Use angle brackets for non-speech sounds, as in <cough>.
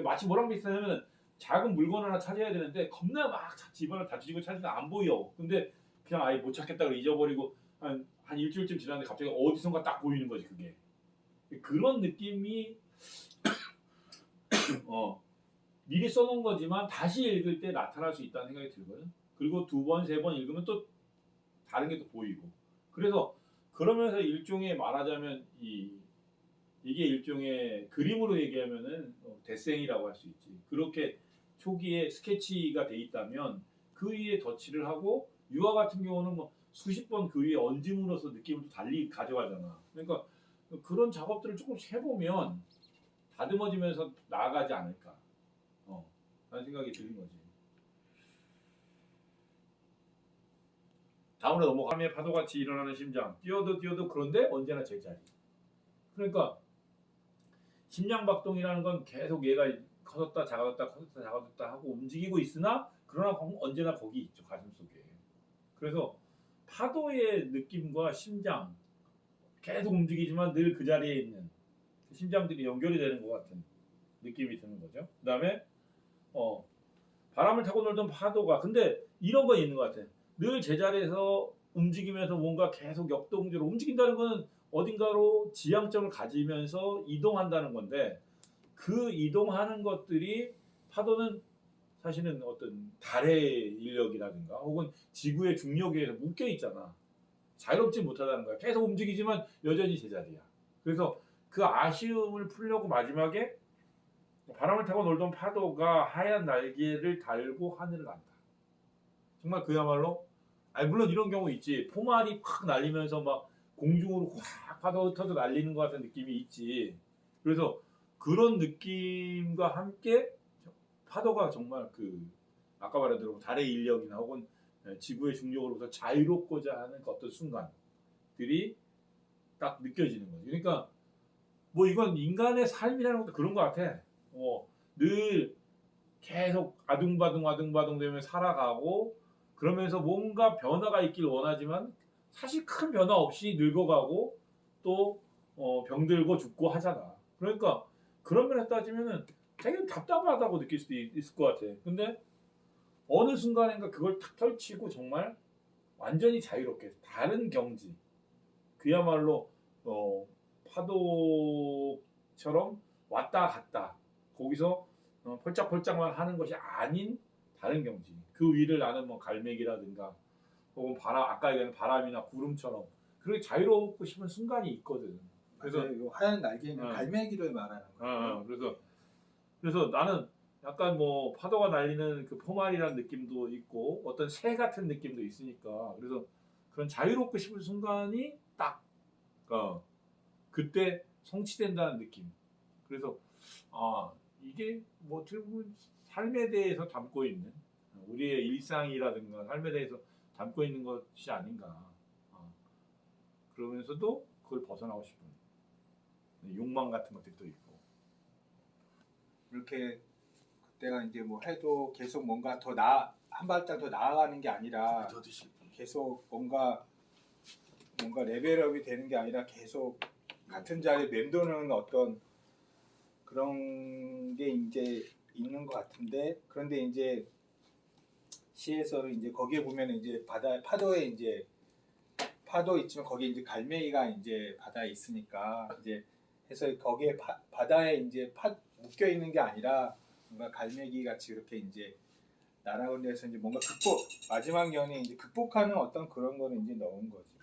마치 뭐랑 비슷하냐면 작은 물건 하나 찾아야 되는데 겁나 막 자- 집안을 다 뒤지고 찾는데 안 보여. 근데 그냥 아예 못 찾겠다 고 잊어버리고 한, 한 일주일쯤 지났는데 갑자기 어디선가 딱 보이는 거지 그게. 그런 느낌이 <coughs> 어 미리 써놓은 거지만 다시 읽을 때 나타날 수 있다는 생각이 들거든. 그리고 두 번, 세 번 읽으면 또 다른 게 또 보이고. 그래서 그러면서 일종의 말하자면 이 이게 일종의 그림으로 얘기하면은 어, 데생이라고 할 수 있지. 그렇게 초기에 스케치가 돼 있다면 그 위에 덧칠을 하고 유화 같은 경우는 뭐 수십 번 그 위에 얹음으로써 느낌을 또 달리 가져가잖아. 그러니까 그런 작업들을 조금씩 해보면 다듬어지면서 나아가지 않을까. 어, 라는 생각이 드는 거지. 다음으로 넘어가. 밤에 파도같이 일어나는 심장. 뛰어도 뛰어도 그런데 언제나 제자리. 그러니까 심장박동이라는 건 계속 얘가 커졌다 작아졌다 커졌다 작아졌다 하고 움직이고 있으나 그러나 거- 언제나 거기 있죠 가슴 속에. 그래서 파도의 느낌과 심장 계속 움직이지만 늘 그 자리에 있는 그 심장들이 연결이 되는 것 같은 느낌이 드는 거죠. 그 다음에 어 바람을 타고 놀던 파도가 근데 이런 거 있는 것 같아. 늘 제자리에서 움직이면서 뭔가 계속 역동적으로 움직인다는 거는 어딘가로 지향점을 가지면서 이동한다는 건데 그 이동하는 것들이 파도는 사실은 어떤 달의 인력이라든가 혹은 지구의 중력에 의해서 묶여 있잖아. 자유롭지 못하다는 거야. 계속 움직이지만 여전히 제자리야. 그래서 그 아쉬움을 풀려고 마지막에 바람을 타고 놀던 파도가 하얀 날개를 달고 하늘을 간다. 정말 그야말로 아니 물론 이런 경우 있지. 포말이 팍 날리면서 막 공중으로 확 파도 터져 날리는 것 같은 느낌이 있지. 그래서 그런 느낌과 함께 파도가 정말 그 아까 말한 대로 달의 인력이나 혹은 지구의 중력으로부터 자유롭고자 하는 그 어떤 순간들이 딱 느껴지는 거지. 그러니까 뭐 이건 인간의 삶이라는 것도 그런 것 같아. 어, 늘 계속 아둥바둥 아둥바둥 되면 살아가고 그러면서 뭔가 변화가 있길 원하지만 사실 큰 변화 없이 늙어가고 또 어, 병들고 죽고 하잖아. 그러니까 그런 면에 따지면은 되게 답답하다고 느낄 수도 있- 있을 것 같아. 근데 어느 순간인가 그걸 탁 펼치고 정말 완전히 자유롭게 다른 경지 그야말로 어, 파도처럼 왔다 갔다 거기서 어, 펄짝펄짝만 하는 것이 아닌 다른 경지 그 위를 나는 뭐 갈매기라든가 혹은 바람 아까 얘기한 바람이나 구름처럼 그렇게 자유롭고 싶은 순간이 있거든. 그래서 그래서 이 하얀 날개는 어. 갈매기를 말하는 어, 거예요. 어, 그래서 그래서 나는 약간 뭐 파도가 날리는 그 포말이라는 느낌도 있고 어떤 새 같은 느낌도 있으니까 그래서 그런 자유롭고 싶은 순간이 딱 어, 그때 성취된다는 느낌. 그래서 아 이게 뭐 어떻게 보면 삶에 대해서 담고 있는 우리의 일상이라든가 삶에 대해서 담고 있는 것이 아닌가. 어, 그러면서도 그걸 벗어나고 싶은 욕망 같은 것들도 있고. 이렇게 그때가 이제 뭐 해도 계속 뭔가 더 나 한 발짝 더 나아가는 게 아니라. 계속 뭔가 뭔가 레벨업이 되는 게 아니라 계속 같은 자리에 맴도는 어떤 그런 게 이제 있는 것 같은데 그런데 이제 시에서는 이제 거기에 보면 이제 바다 파도에 이제 파도 있지만 거기에 이제 갈매기가 이제 바다에 있으니까 이제 해서 거기에 바, 바다에 이제 파, 묶여 있는 게 아니라 뭔가 갈매기 같이 이렇게 이제 날아오는 데서 이제 뭔가 극복 마지막 연에 이제 극복하는 어떤 그런 거는 이제 넣은 거지 뭐.